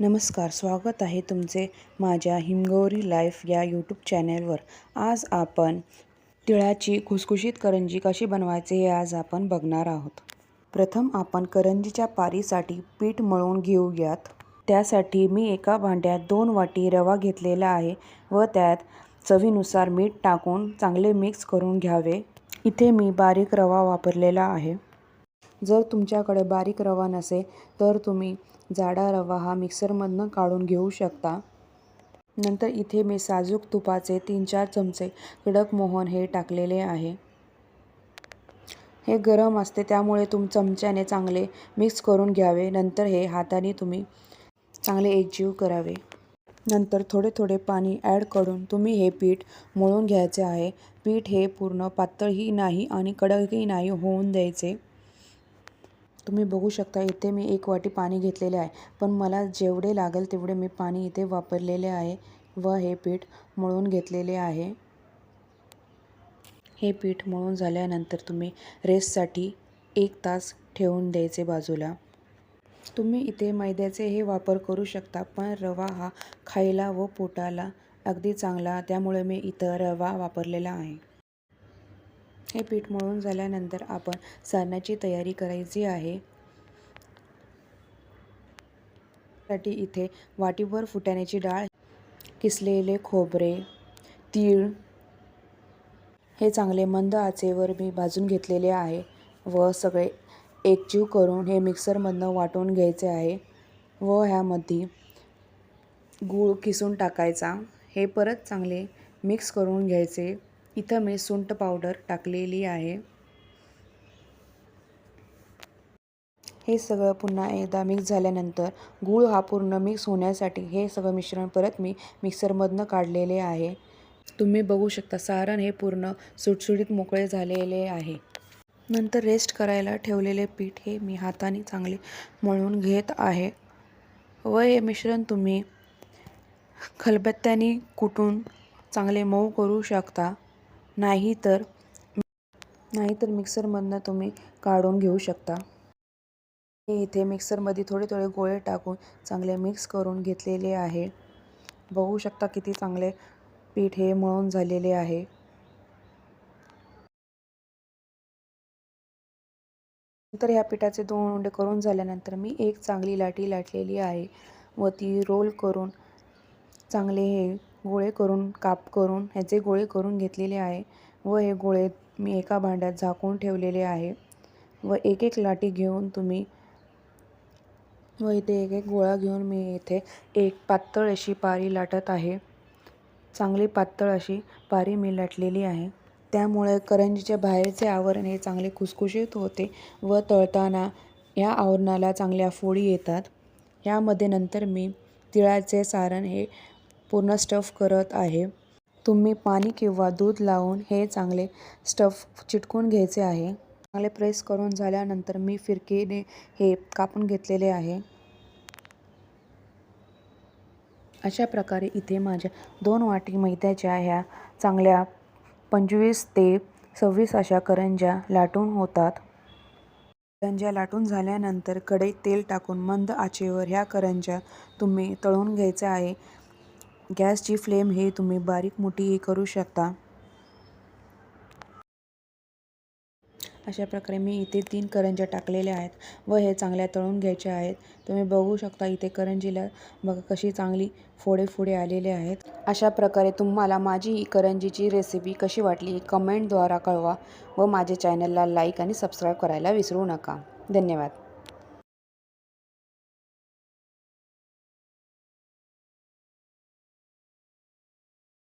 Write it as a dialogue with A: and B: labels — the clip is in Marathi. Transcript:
A: नमस्कार स्वागत आहे तुमचे माझ्या हिमगौरी लाईफ या यूट्यूब चॅनेलवर. आज आपण तिळाची खुसखुशीत करंजी कशी बनवायचे हे आज आपण बघणार आहोत. प्रथम आपण करंजीच्या पारीसाठी पीठ मळून घेऊयात. त्यासाठी मी एका भांड्यात दोन वाटी रवा घेतलेला आहे व त्यात चवीनुसार मीठ टाकून चांगले मिक्स करून घ्यावे. इथे मी बारीक रवा वापरलेला आहे. जर तुमच्याकडे बारीक रवा नसेल तर तुम्ही जाडा रवा हा मिक्सरमधनं काढून घेऊ शकता. नंतर इथे मी साजूक तुपाचे तीन चार चमचे कडक मोहन हे टाकलेले आहे. हे गरम असते त्यामुळे तुम चमच्याने चांगले मिक्स करून घ्यावे. नंतर हे हाताने तुम्ही चांगले एकजीव करावे. नंतर थोडे थोडे पाणी ॲड करून तुम्ही हे पीठ मळून घ्यायचे आहे. पीठ हे पूर्ण पातळही नाही आणि कडकही नाही होऊन द्यायचे. तुम्ही बघू शकता इथे मी एक वाटी पाणी घेतलेले आहे. पण मला जेवढे लागेल तेवढे मी पाणी इथे वापरलेले आहे व हे पीठ मळून घेतलेले आहे. हे पीठ मळून झाल्यानंतर तुम्ही रेससाठी एक तास ठेवून द्यायचे बाजूला. तुम्ही इथे मैद्याचे हे वापर करू शकता पण रवा हा खायला व पोटाला अगदी चांगला त्यामुळे मी इथं रवा वापरलेला आहे. हे पीठ मळून झाल्यानंतर आपण सारणाची तयारी करायची आहे. साठी इथे वाटीभर फुटाण्याची डाळ किसलेले खोबरे तीळ हे चांगले मंद आचेवर मी भाजून घेतलेले आहे व सगळे एकजीव करून हे मिक्सरमधनं वाटून घ्यायचे आहे व ह्यामध्ये गूळ किसून टाकायचा. हे परत चांगले मिक्स करून घ्यायचे. इथं मी सुंट पावडर टाकलेली आहे. हे सगळं पुन्हा एकदा मिक्स झाल्यानंतर गूळ हा पूर्ण मिक्स होण्यासाठी हे सगळं मिश्रण परत मी मिक्सरमधनं काढलेले आहे. तुम्ही बघू शकता सारण हे पूर्ण सुटसुटीत मोकळे झालेले आहे. नंतर रेस्ट करायला ठेवलेले पीठ हे मी हाताने चांगले मळून घेत आहे. व हे मिश्रण तुम्ही खलबत्त्याने कुटून चांगले मऊ करू शकता. नाही तर नाहीतर मिक्सरमधनं तुम्ही काढून घेऊ शकता. हे इथे मिक्सरमध्ये थोडे थोडे गोळे टाकून चांगले मिक्स करून घेतलेले आहे. बघू शकता किती चांगले पीठ हे मळून झालेले आहे. नंतर ह्या पिठाचे दोन उंडे करून झाल्यानंतर मी एक चांगली लाटी लाटलेली आहे व ती रोल करून चांगले हे गोळे करून काप करून ह्याचे गोळे करून घेतलेले आहे व हे गोळे मी एका भांड्यात झाकून ठेवलेले आहे व एक एक लाटी घेऊन तुम्ही व इथे एक एक गोळा घेऊन मी इथे एक पातळ अशी पारी लाटत आहे. चांगली पातळ अशी पारी मी लाटलेली आहे. त्यामुळे करंजीच्या बाहेरचे आवरण हे चांगले खुसखुशीत होते व तळताना या आवरणाला चांगल्या फोडी येतात. यामध्ये नंतर मी तिळाचे सारण हे पूर्ण स्टफ करत आहे. तुम्ही पाणी किंवा दूध लावून हे चांगले स्टफ चिटकून घ्यायचे आहे. चांगले प्रेस करून झाल्यानंतर मी फिरकीने हे कापून घेतलेले आहे. अशा प्रकारे इथे माझ्या दोन वाटी मैद्याच्या ह्या चांगल्या पंचवीस ते सव्वीस अशा करंज्या लाटून होतात. करंज्या लाटून झाल्यानंतर कढईत तेल टाकून मंद आचेवर ह्या करंज्या तुम्ही तळून घ्यायच्या आहे. गॅसची फ्लेम हे तुम्ही बारीक मोठी करू शकता. अशा प्रकारे मी इथे तीन करंज्या टाकलेल्या आहेत व हे चांगल्या तळून घ्यायचे आहेत. तुम्ही बघू शकता इथे करंजीला बघा कशी चांगली फोडे फोडे आलेले आहेत. अशा प्रकारे तुम्हाला माझी ही करंजीची रेसिपी कशी वाटली कमेंटद्वारा कळवा व माझ्या चॅनलला लाईक आणि सबस्क्राईब करायला विसरू नका. धन्यवाद.